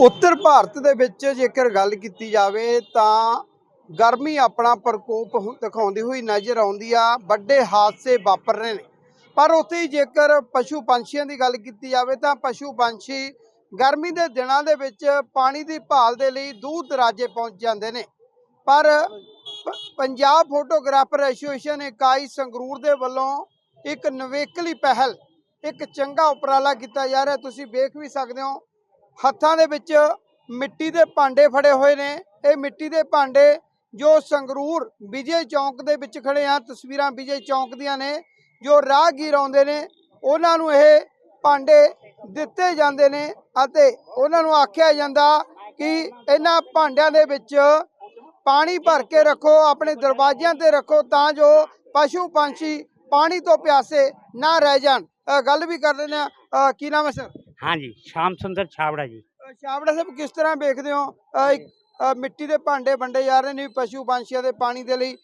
ਉੱਤਰ ਭਾਰਤ ਦੇ ਵਿੱਚ ਜੇਕਰ ਗੱਲ ਕੀਤੀ ਜਾਵੇ ਤਾਂ ਗਰਮੀ ਆਪਣਾ ਪ੍ਰਕੋਪ ਦਿਖਾਉਂਦੀ ਹੋਈ ਨਜ਼ਰ ਆਉਂਦੀ ਆ, ਵੱਡੇ ਹਾਦਸੇ ਵਾਪਰ ਰਹੇ ਨੇ। ਪਰ ਉੱਥੇ ਜੇਕਰ ਪਸ਼ੂ ਪੰਛੀਆਂ ਦੀ ਗੱਲ ਕੀਤੀ ਜਾਵੇ ਤਾਂ ਪਸ਼ੂ ਪੰਛੀ ਗਰਮੀ ਦੇ ਦਿਨਾਂ ਦੇ ਵਿੱਚ ਪਾਣੀ ਦੀ ਭਾਲ ਦੇ ਲਈ ਦੂਰ ਦਰਾਜੇ ਪਹੁੰਚ ਜਾਂਦੇ ਨੇ। ਪਰ ਪੰਜਾਬ ਫੋਟੋਗ੍ਰਾਫਰ ਐਸੋਸੀਏਸ਼ਨ ਇਕਾਈ ਸੰਗਰੂਰ ਦੇ ਵੱਲੋਂ ਇੱਕ ਨਵੇਕਲੀ ਪਹਿਲ, ਇੱਕ ਚੰਗਾ ਉਪਰਾਲਾ ਕੀਤਾ ਜਾ ਰਿਹਾ। ਤੁਸੀਂ ਵੇਖ ਵੀ ਸਕਦੇ ਹੋ ਹੱਥਾਂ ਦੇ ਵਿੱਚ ਮਿੱਟੀ ਦੇ ਭਾਂਡੇ ਫੜੇ ਹੋਏ ਨੇ। ਇਹ ਮਿੱਟੀ ਦੇ ਭਾਂਡੇ ਜੋ ਸੰਗਰੂਰ ਵਿਜੇ ਚੌਂਕ ਦੇ ਵਿੱਚ ਖੜੇ ਆ। ਤਸਵੀਰਾਂ ਵਿਜੇ ਚੌਂਕ ਦੀਆਂ ਨੇ, ਜੋ ਰਾਹਗੀਰ ਆਉਂਦੇ ਨੇ। ਉਹਨਾਂ ਨੂੰ ਇਹ ਭਾਂਡੇ ਦਿੱਤੇ ਜਾਂਦੇ ਨੇ ਅਤੇ ਉਹਨਾਂ ਨੂੰ ਆਖਿਆ ਜਾਂਦਾ ਕਿ ਇਹਨਾਂ ਭਾਂਡਿਆਂ ਦੇ ਵਿੱਚ ਪਾਣੀ ਭਰ ਕੇ ਰੱਖੋ, ਆਪਣੇ ਦਰਵਾਜ਼ਿਆਂ ਤੇ ਰੱਖੋ ਤਾਂ ਜੋ ਪਸ਼ੂ ਪੰਛੀ ਪਾਣੀ ਤੋਂ ਪਿਆਸੇ ਨਾ ਰਹਿ ਜਾਣ। ਗੱਲ ਵੀ ਕਰ ਲੈਂਦੇ ਆ। ਕੀ ਨਾਮ ਹੈ, ਸਰ? ਹਾਂਜੀ ਸ਼ਾਮ ਸੁੰਦਰ ਛਾਬੜਾ ਜੀ। ਅ, ਛਾਬੜਾ ਸਾਹਿਬ ਕਿਸ ਤਰ੍ਹਾਂ ਵੇਖਦੇ ਹੋ? ਇੱਕ, ਮਿੱਟੀ ਦੇ ਭਾਂਡੇ ਵੰਡੇ ਜਾ ਰਹੇ ਨੇ ਪਸ਼ੂ ਪੰਛੀਆਂ ਦੇ ਪਾਣੀ ਦੇ ਲਈ।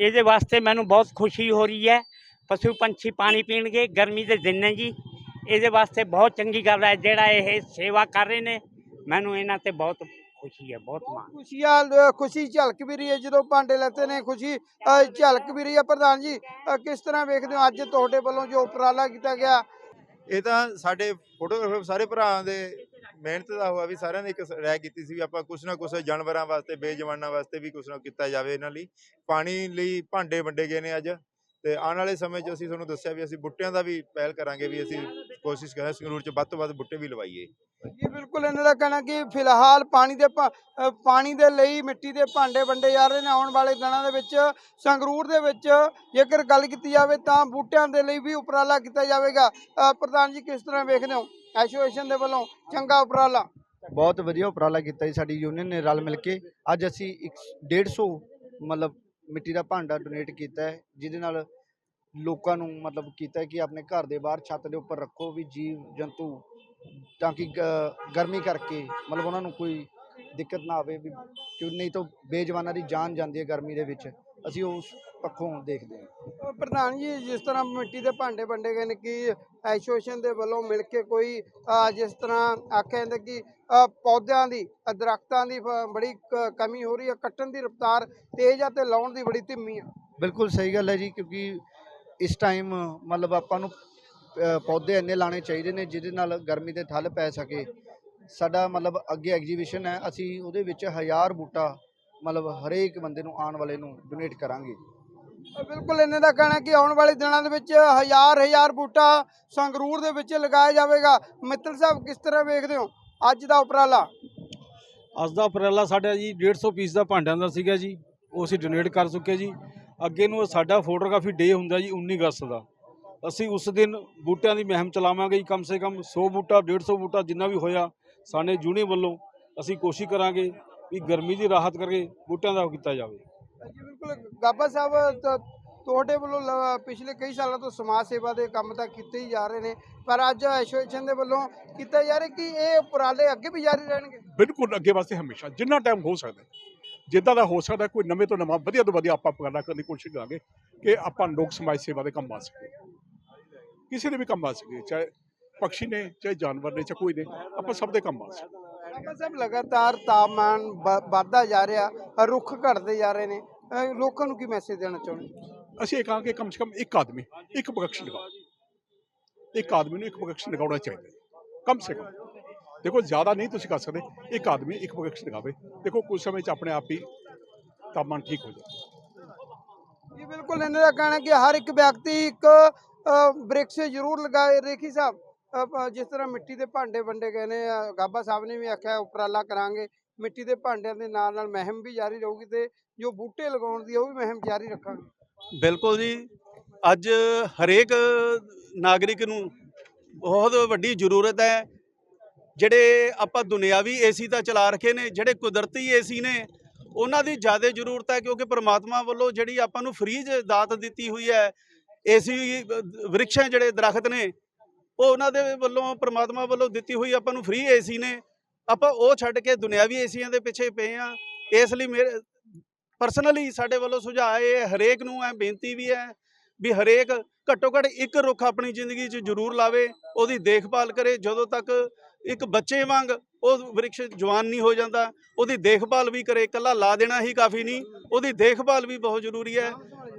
ਇਹਦੇ ਵਾਸਤੇ ਮੈਨੂੰ ਬਹੁਤ ਖੁਸ਼ੀ ਹੋ ਰਹੀ ਹੈ। ਪਸ਼ੂ ਪੰਛੀ ਪਾਣੀ ਪੀਣਗੇ ਗਰਮੀ ਦੇ ਦਿਨ ਨੇ ਜੀ। ਇਹਦੇ ਵਾਸਤੇ ਬਹੁਤ ਚੰਗੀ ਗੱਲ ਹੈ ਜਿਹੜਾ ਇਹ ਸੇਵਾ ਕਰ ਰਹੇ ਨੇ ਮੈਨੂੰ ਇਹਨਾਂ ਤੇ ਬਹੁਤ ਖੁਸ਼ੀ ਹੈ ਬਹੁਤ ਮਾਣ। ਖੁਸ਼ੀਆਂ ਅ, ਖੁਸ਼ੀ ਝਲਕ ਵੀ ਰਹੀ ਹੈ ਜਦੋਂ ਭਾਂਡੇ ਲੈਤੇ ਨੇ ਖੁਸ਼ੀ ਝਲਕ ਵੀ ਰਹੀ ਹੈ। ਪ੍ਰਧਾਨ ਜੀ ਕਿਸ ਤਰ੍ਹਾਂ ਵੇਖਦੇ ਹੋ? ਅੱਜ ਤੁਹਾਡੇ ਵੱਲੋਂ ਜੋ ਉਪਰਾਲਾ ਕੀਤਾ ਗਿਆ ਇਹ ਤਾਂ ਸਾਡੇ ਫੋਟੋਗ੍ਰਾਫਰ ਸਾਰੇ ਭਰਾਵਾਂ ਦੇ ਮਿਹਨਤ ਦਾ ਹੋਇਆ ਵੀ ਸਾਰਿਆਂ ਨੇ ਇੱਕ ਰਹਿ ਕੀਤੀ ਸੀ ਵੀ ਆਪਾਂ ਕੁਛ ਨਾ ਕੁਛ ਜਾਨਵਰਾਂ ਵਾਸਤੇ, ਬੇਜਵਾਨਾਂ ਵਾਸਤੇ ਵੀ ਕੁਛ ਨਾ ਕੀਤਾ ਜਾਵੇ ਇਹਨਾਂ ਲਈ। ਪਾਣੀ ਲਈ ਭਾਂਡੇ ਵੰਡੇ ਗਏ ਨੇ ਅੱਜ। ਤੇ ਆਉਣ ਵਾਲੇ ਸਮੇਂ 'ਚ ਅਸੀਂ ਤੁਹਾਨੂੰ ਦੱਸਿਆ ਵੀ ਅਸੀਂ ਬੁੱਟਿਆਂ ਦਾ ਵੀ ਪਹਿਲ ਕਰਾਂਗੇ ਵੀ ਅਸੀਂ ਕੋਸ਼ਿਸ਼ ਕਰਾਂਗੇ ਸੰਗਰੂਰ 'ਚ ਵੱਧ ਤੋਂ ਵੱਧ ਬੁੱਟੇ ਵੀ ਲਵਾਈਏ। ਜੀ ਬਿਲਕੁਲ ਇਹਨਾਂ ਦਾ ਕਹਿਣਾ ਕਿ ਫਿਲਹਾਲ ਪਾਣੀ ਦੇ ਪਾਣੀ ਦੇ ਲਈ ਮਿੱਟੀ ਦੇ ਭਾਂਡੇ ਵੰਡੇ ਜਾ ਰਹੇ ਨੇ ਆਉਣ ਵਾਲੇ ਦਿਨਾਂ ਦੇ ਵਿੱਚ। ਸੰਗਰੂਰ ਦੇ ਵਿੱਚ ਜੇਕਰ ਗੱਲ ਕੀਤੀ ਜਾਵੇ ਤਾਂ ਬੂਟਿਆਂ ਦੇ ਲਈ ਵੀ ਉਪਰਾਲਾ ਕੀਤਾ ਜਾਵੇਗਾ। ਪ੍ਰਧਾਨ ਜੀ ਕਿਸ ਤਰ੍ਹਾਂ ਵੇਖਦੇ ਹੋ? ਐਸੋਸੀਏਸ਼ਨ ਦੇ ਵੱਲੋਂ ਚੰਗਾ ਉਪਰਾਲਾ। ਬਹੁਤ ਵਧੀਆ ਉਪਰਾਲਾ ਕੀਤਾ ਜੀ ਸਾਡੀ ਯੂਨੀਅਨ ਨੇ ਰਲ ਮਿਲ ਕੇ। ਅੱਜ ਅਸੀਂ ਇੱਕ 150 ਮਤਲਬ ਮਿੱਟੀ ਦਾ ਭਾਂਡਾ ਡੋਨੇਟ ਕੀਤਾ ਹੈ, ਜਿਹਦੇ ਨਾਲ ਲੋਕਾਂ ਨੂੰ ਮਤਲਬ ਕੀਤਾ ਕਿ ਆਪਣੇ ਘਰ ਦੇ ਬਾਹਰ ਛੱਤ ਦੇ ਉੱਪਰ ਰੱਖੋ ਵੀ ਜੀਵ ਜੰਤੂ ਤਾਂ ਕਿ ਗ- ਗਰਮੀ ਕਰਕੇ ਮਤਲਬ ਉਹਨਾਂ ਨੂੰ ਕੋਈ ਦਿੱਕਤ ਨਾ ਆਵੇ ਵੀ ਕਿਉਂ ਨਹੀਂ ਤਾਂ ਬੇਜਵਾਨਾਂ ਦੀ ਜਾਨ ਜਾਂਦੀ ਹੈ ਗਰਮੀ ਦੇ ਵਿੱਚ। ਅਸੀਂ ਉਸ ਪੱਖੋਂ ਦੇਖਦੇ ਹਾਂ। ਪ੍ਰਧਾਨ ਜੀ ਜਿਸ ਤਰ੍ਹਾਂ ਮਿੱਟੀ ਦੇ ਭਾਂਡੇ ਵੰਡੇ ਗਏ ਨੇ ਕਿ ਐਸੋਸੀਏਸ਼ਨ ਦੇ ਵੱਲੋਂ ਮਿਲ ਕੇ ਕੋਈ ਜਿਸ ਤਰ੍ਹਾਂ ਆਖਿਆ ਜਾਂਦਾ ਕਿ ਪੌਦਿਆਂ ਦੀ ਦਰਖਤਾਂ ਦੀ ਬੜੀ ਕਮੀ ਹੋ ਰਹੀ ਹੈ ਕੱਟਣ ਦੀ ਰਫ਼ਤਾਰ ਤੇਜ਼ ਆ ਤੇ ਲਾਉਣ ਦੀ ਬੜੀ ਧੀਮੀ ਆ। ਬਿਲਕੁਲ ਸਹੀ ਗੱਲ ਹੈ ਜੀ ਕਿਉਂਕਿ ਇਸ ਟਾਈਮ ਮਤਲਬ ਆਪਾਂ ਨੂੰ ਪੌਦੇ ਇੰਨੇ ਲਾਣੇ ਚਾਹੀਦੇ ਨੇ ਜਿਹਦੇ ਨਾਲ ਗਰਮੀ ਤੇ ਠੱਲ ਪੈ ਸਕੇ। ਸਾਡਾ ਮਤਲਬ ਅੱਗੇ ਐਗਜੀਬਿਸ਼ਨ ਹੈ ਅਸੀਂ ਉਹਦੇ ਵਿੱਚ ਹਜ਼ਾਰ ਬੂਟਾ ਮਤਲਬ ਹਰੇਕ ਬੰਦੇ ਨੂੰ ਆਉਣ ਵਾਲੇ ਨੂੰ ਡੋਨੇਟ ਕਰਾਂਗੇ ਬਿਲਕੁਲ ਇਹਨਾਂ ਦਾ ਕਹਿਣਾ ਕਿ ਆਉਣ ਵਾਲੇ ਦਿਨਾਂ ਦੇ ਵਿੱਚ ਹਜ਼ਾਰ ਹਜ਼ਾਰ ਬੂਟਾ ਸੰਗਰੂਰ ਦੇ ਵਿੱਚ ਲਗਾਇਆ ਜਾਵੇਗਾ। ਮਿੱਤਲ ਸਾਹਿਬ ਕਿਸ ਤਰ੍ਹਾਂ ਵੇਖਦੇ ਹੋ ਅੱਜ ਦਾ ਉਪਰਾਲਾ? ਅੱਜ ਦਾ ਉਪਰਾਲਾ ਸਾਡਾ ਜੀ 150 ਪੀਸ ਦਾ ਭਾਂਡਿਆਂ ਦਾ ਸੀਗਾ ਜੀ ਉਹ ਅਸੀਂ ਡੋਨੇਟ ਕਰ ਚੁੱਕੇ ਜੀ। ਅੱਗੇ ਨੂੰ ਸਾਡਾ ਫੋਟੋਗ੍ਰਾਫੀ ਡੇ ਹੁੰਦਾ ਜੀ 19 ਅਗਸਤ ਦਾ। ਅਸੀਂ ਉਸ ਦਿਨ ਬੂਟਿਆਂ ਦੀ ਮੁਹਿੰਮ ਚਲਾਵਾਂਗੇ ਜੀ ਕਮ ਸੇ ਕਮ 100 ਬੂਟਾ 150 ਬੂਟਾ ਜਿੰਨਾ ਵੀ ਹੋਇਆ ਸਾਡੇ ਜੂਨੀ ਵੱਲੋਂ ਅਸੀਂ ਕੋਸ਼ਿਸ਼ ਕਰਾਂਗੇ ਵੀ ਗਰਮੀ ਦੀ ਰਾਹਤ ਕਰਕੇ ਬੂਟਿਆਂ ਦਾ ਉਹ ਕੀਤਾ ਜਾਵੇ। ਜੀ ਬਿਲਕੁਲ। ਗਾਬਾ ਸਾਹਿਬ ਤ- ਤੁਹਾਡੇ ਵੱਲੋਂ ਲ- ਪਿਛਲੇ ਕਈ ਸਾਲਾਂ ਤੋਂ ਸਮਾਜ ਸੇਵਾ ਦੇ ਕੰਮ ਤਾਂ ਕੀਤੇ ਹੀ ਜਾ ਰਹੇ ਨੇ ਪਰ ਅੱਜ ਐਸੋਸੀਏਸ਼ਨ ਦੇ ਵੱਲੋਂ ਕੀਤਾ ਜਾ ਰਿਹਾ ਕਿ ਇਹ ਉਪਰਾਲੇ ਅੱਗੇ ਵੀ ਜਾਰੀ ਰਹਿਣਗੇ? ਬਿਲਕੁਲ ਅੱਗੇ ਵਾਸਤੇ ਹਮੇਸ਼ਾ ਜਿੰਨਾ ਟਾਈਮ ਹੋ ਸਕਦਾ ਹੈ, ਜਿੱਦਾਂ ਦਾ ਹੋ ਸਕਦਾ ਕੋਈ ਨਵੇਂ ਤੋਂ ਨਵਾਂ ਵਧੀਆ ਤੋਂ ਵਧੀਆ ਆਪਾਂ ਉਪਰਾਲਾ ਕਰਨ ਦੀ ਕੋਸ਼ਿਸ਼ ਕਰਾਂਗੇ ਕਿ ਆਪਾਂ ਲੋਕ ਸਮਾਜ ਸੇਵਾ ਦੇ ਕੰਮ ਆ ਸਕੀਏ। ਕਿਸੇ ਦੇ ਵੀ ਕੰਮ ਆ ਸਕੀਏ ਚਾਹੇ ਪਕਸ਼ੀ ਨੇ ਚਾਹੇ ਜਾਨਵਰ ਨੇ ਚਾਹੇ ਕੋਈ ਨੇ ਆਪਾਂ ਸਭ ਦੇ ਕੰਮ ਆ ਸਕੀਏ। ਗਾਬਾ ਸਾਹਿਬ ਲਗਾਤਾਰ ਤਾਪਮਾਨ ਵੱਧਦਾ ਜਾ ਰਿਹਾ ਰੁੱਖ ਘਟਦੇ ਜਾ ਰਹੇ ਨੇ। ਲੋਕਾਂ ਨੂੰ ਕੀ ਮੈਸੇਜ ਦੇਣਾ ਚਾਹੁੰਦੇ? ਅਸੀਂ ਇਹ ਕਹਾਂਗੇ ਕਮ ਸੇ ਕਮ ਇੱਕ ਆਦਮੀ ਇੱਕ ਬਖਸ਼ ਲਗਾਓ ਇੱਕ ਆਦਮੀ ਨੂੰ ਇੱਕ ਬਖਸ਼ ਲਗਾਉਣਾ ਚਾਹੀਦਾ। ਕਮ ਸੇ ਕਮ। ਦੇਖੋ ਜ਼ਿਆਦਾ ਨਹੀਂ ਤੁਸੀਂ ਕਰ ਸਕਦੇ। ਇੱਕ ਆਦਮੀ ਇੱਕ ਬਖਸ਼ ਲਗਾਵੇ ਦੇਖੋ ਕੁਝ ਸਮੇਂ 'ਚ ਆਪਣੇ ਆਪ ਹੀ ਤਾਪਮਾਨ ਠੀਕ ਹੋ ਜਾਏ ਬਿਲਕੁਲ। ਇਹਨਾਂ ਦਾ ਕਹਿਣਾ ਕਿ ਹਰ ਇੱਕ ਵਿਅਕਤੀ ਇੱਕ ਬ੍ਰਿਕਸ਼ ਜ਼ਰੂਰ ਲਗਾਏ। ਰੇਖੀ ਸਾਹਿਬ ਜਿਸ ਤਰ੍ਹਾਂ ਮਿੱਟੀ ਦੇ ਭਾਂਡੇ ਵੰਡੇ ਗਏ ਨੇ ਗਾਬਾ ਸਾਹਿਬ ਨੇ ਵੀ ਆਖਿਆ, ਉਪਰਾਲਾ ਕਰਾਂਗੇ। ਮਿੱਟੀ ਦੇ ਭਾਂਡਿਆਂ ਦੇ ਨਾਲ ਨਾਲ ਮਹਿਮ ਵੀ ਜਾਰੀ ਰਹੂਗੀ ਤੇ ਜੋ ਬੂਟੇ ਲਗਾਉਣ ਦੀ ਉਹ ਵੀ ਮਹਿਮ ਜਾਰੀ ਰੱਖਾਂਗੇ। ਬਿਲਕੁਲ ਜੀ। ਅੱਜ ਹਰੇਕ ਨਾਗਰਿਕ ਨੂੰ ਬਹੁਤ ਵੱਡੀ ਜ਼ਰੂਰਤ ਹੈ। ਜਿਹੜੇ ਆਪਾਂ ਦੁਨਿਆਵੀ ਏਸੀ ਤਾਂ ਚਲਾ ਰੱਖੇ ਨੇ, ਜਿਹੜੇ ਕੁਦਰਤੀ ਏਸੀ ਨੇ, ਉਹਨਾਂ ਦੀ ਜ਼ਿਆਦਾ ਜ਼ਰੂਰਤ ਹੈ ਕਿਉਂਕਿ ਪ੍ਰਮਾਤਮਾ ਵੱਲੋਂ ਜਿਹੜੀ ਆਪਾਂ ਨੂੰ ਫ੍ਰੀਜ ਦਾਤ ਦਿੱਤੀ ਹੋਈ ਹੈ, ਏਸੀ ਵ੍ਰਿਕਸ਼ਾਂ ਜਿਹੜੇ ਦਰਖਤ ਨੇ ਉਹ ਉਹਨਾਂ ਦੇ ਵੱਲੋਂ, ਪ੍ਰਮਾਤਮਾ ਵੱਲੋਂ ਦਿੱਤੀ ਹੋਈ ਆਪਾਂ ਨੂੰ ਫ੍ਰੀ ਏਸੀ ਨੇ। ਆਪਾਂ ਉਹ ਛੱਡ ਕੇ ਦੁਨਿਆਵੀ ਏਸੀਆਂ ਦੇ ਪਿੱਛੇ ਪਏ ਆ ਇਸ ਲਈ ਮੇਰੇ ਪਰਸਨਲੀ ਸਾਡੇ ਵੱਲੋਂ ਸੁਝਾਅ ਇਹ ਹਰੇਕ ਨੂੰ ਐ ਬੇਨਤੀ ਵੀ ਹੈ ਵੀ ਹਰੇਕ ਘੱਟੋ ਘੱਟ ਇੱਕ ਰੁੱਖ ਆਪਣੀ ਜ਼ਿੰਦਗੀ 'ਚ ਜ਼ਰੂਰ ਲਾਵੇ, ਉਹਦੀ ਦੇਖਭਾਲ ਕਰੇ। ਜਦੋਂ ਤੱਕ ਇੱਕ ਬੱਚੇ ਵਾਂਗ ਉਹ ਵ੍ਰਿਕਸ਼ ਜਵਾਨ ਨਹੀਂ ਹੋ ਜਾਂਦਾ ਉਹਦੀ ਦੇਖਭਾਲ ਵੀ ਕਰੇ ਇਕੱਲਾ ਲਾ ਦੇਣਾ ਹੀ ਕਾਫੀ ਨਹੀਂ ਉਹਦੀ ਦੇਖਭਾਲ ਵੀ ਬਹੁਤ ਜ਼ਰੂਰੀ ਹੈ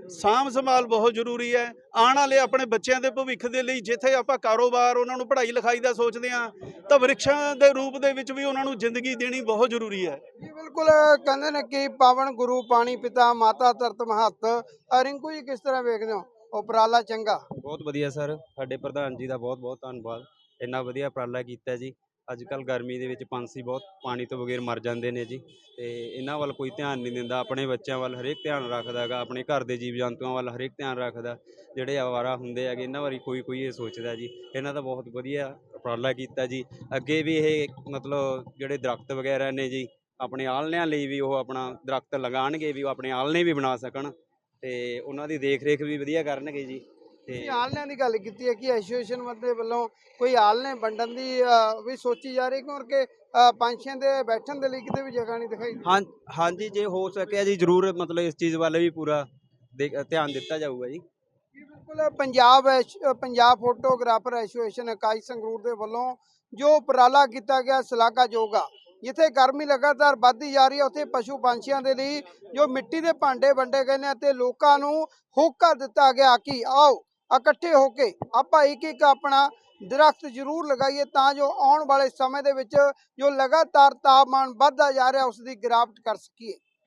ਸਾਂਭ ਸੰਭਾਲ ਬਹੁਤ ਜ਼ਰੂਰੀ ਹੈ ਆਉਣ ਵਾਲੇ ਆਪਣੇ ਬੱਚਿਆਂ ਦੇ ਭਵਿੱਖ ਦੇ ਲਈ ਜਿੱਥੇ ਆਪਾਂ ਕਾਰੋਬਾਰ ਉਹਨਾਂ ਨੂੰ ਪੜ੍ਹਾਈ ਲਿਖਾਈ ਦਾ ਸੋਚਦੇ ਹਾਂ ਤਾਂ ਵ੍ਰਿਕਸ਼ਾਂ ਦੇ ਰੂਪ ਦੇ ਵਿੱਚ ਵੀ ਉਹਨਾਂ ਨੂੰ ਜ਼ਿੰਦਗੀ ਦੇਣੀ ਬਹੁਤ ਜ਼ਰੂਰੀ ਹੈ। ਜੀ ਬਿਲਕੁਲ ਕਹਿੰਦੇ ਨੇ ਕਿ ਪਾਵਨ ਗੁਰੂ ਪਾਣੀ ਪਿਤਾ ਮਾਤਾ ਧਰਤ ਮਹੱਤ ਅਹ ਰਿੰਕੂ ਜੀ ਕਿਸ ਤਰ੍ਹਾਂ ਵੇਖਦੇ ਹੋ? ਉਪਰਾਲਾ ਚੰਗਾ। ਬਹੁਤ ਵਧੀਆ ਸਰ ਸਾਡੇ ਪ੍ਰਧਾਨ ਜੀ ਦਾ ਬਹੁਤ ਬਹੁਤ ਧੰਨਵਾਦ। ਇੰਨਾ ਵਧੀਆ ਉਪਰਾਲਾ ਕੀਤਾ ਜੀ। ਅੱਜ ਕੱਲ ਗਰਮੀ ਦੇ ਵਿੱਚ ਪੰਛੀ ਬਹੁਤ ਪਾਣੀ ਤੋਂ ਬਗੈਰ ਮਰ ਜਾਂਦੇ ਨੇ ਜੀ। ਤੇ ਇਹਨਾਂ ਵੱਲ ਕੋਈ ਧਿਆਨ ਨਹੀਂ ਦਿੰਦਾ। ਆਪਣੇ ਬੱਚਿਆਂ ਵੱਲ ਹਰੇਕ ਧਿਆਨ ਰੱਖਦਾ ਹੈਗਾ ਆਪਣੇ ਘਰ ਦੇ ਜੀਵ ਜੰਤੂਆਂ ਵੱਲ ਹਰੇਕ ਧਿਆਨ ਰੱਖਦਾ। ਜਿਹੜੇ ਆਵਾਰਾ ਹੁੰਦੇ ਹੈਗੇ, ਇਹਨਾਂ ਬਾਰੇ ਕੋਈ ਕੋਈ ਇਹ ਸੋਚਦਾ ਜੀ। ਇਹਨਾਂ ਦਾ ਬਹੁਤ ਵਧੀਆ ਉਪਰਾਲਾ ਕੀਤਾ ਜੀ। ਅੱਗੇ ਵੀ ਇਹ ਮਤਲਬ ਜਿਹੜੇ ਦਰਖਤ ਵਗੈਰਾ ਨੇ ਜੀ, ਆਪਣੇ ਆਲਣਿਆਂ ਲਈ ਵੀ ਉਹ ਆਪਣਾ ਦਰਖਤ ਲਗਾਉਣਗੇ ਵੀ ਉਹ ਆਪਣੇ ਆਲਣੇ ਵੀ ਬਣਾ ਸਕਣ। ਤੇ ਉਹਨਾਂ ਦੀ ਦੇਖ ਰੇਖ ਵੀ ਵਧੀਆ ਕਰਨਗੇ ਜੀ। ਤੁਸੀਂ ਆਲਣਿਆਂ ਦੀ ਗੱਲ ਕੀਤੀ ਹੈ ਕਿ ਐਸੋਸੀਏਸ਼ਨ ਮੱਦੇ ਵੱਲੋਂ ਕੋਈ ਆਲਣੇ ਵੰਡਣ ਦੀ ਵੀ ਸੋਚੀ ਜਾ ਰਹੀ ਕਿਉਂਕਿ ਪੰਛੀਆਂ ਦੇ ਬੈਠਣ ਦੇ ਲਈ ਕਿਤੇ ਵੀ ਜਗ੍ਹਾ ਨਹੀਂ ਦਿਖਾਈ ਦੇ ਹਾਂ ਹਾਂਜੀ ਜੇ ਹੋ ਸਕਿਆ ਜੀ ਜ਼ਰੂਰ ਮਤਲਬ ਇਸ ਚੀਜ਼ ਵੱਲ ਵੀ ਪੂਰਾ ਦੇ- ਧਿਆਨ ਦਿੱਤਾ ਜਾਊਗਾ ਜੀ। ਬਿਲਕੁਲ ਪੰਜਾਬ ਪੰਜਾਬ ਫੋਟੋਗ੍ਰਾਫਰ ਐਸੋਸੀਏਸ਼ਨ ਇਕਾਈ ਸੰਗਰੂਰ ਦੇ ਵੱਲੋਂ ਜੋ ਉਪਰਾਲਾ ਕੀਤਾ ਗਿਆ ਸ਼ਲਾਘਾਯੋਗ ਆ ਜਿੱਥੇ ਗਰਮੀ ਲਗਾਤਾਰ ਵੱਧਦੀ ਜਾ ਰਹੀ ਹੈ ਉੱਥੇ ਪਸ਼ੂ ਪੰਛੀਆਂ ਦੇ ਲਈ ਜੋ ਮਿੱਟੀ ਦੇ ਭਾਂਡੇ ਵੰਡੇ ਗਏ ਨੇ ਅਤੇ ਲੋਕਾਂ ਨੂੰ ਹੋਕਾ ਦਿੱਤਾ ਗਿਆ ਕਿ ਆਓ ਇਕੱਠੇ ਹੋ ਕੇ ਆਪਾਂ ਇੱਕ ਇੱਕ ਆਪਣਾ ਦਰਖਤ ਜ਼ਰੂਰ ਲਗਾਈਏ ਤਾਂ ਜੋ ਆਉਣ ਵਾਲੇ ਸਮੇਂ ਦੇ ਵਿੱਚ ਜੋ ਲਗਾਤਾਰ ਤਾਪਮਾਨ ਵੱਧਦਾ ਜਾ ਰਿਹਾ, ਉਸ ਦੀ ਗਿਰਾਵਟ ਕਰ ਸਕੀਏ।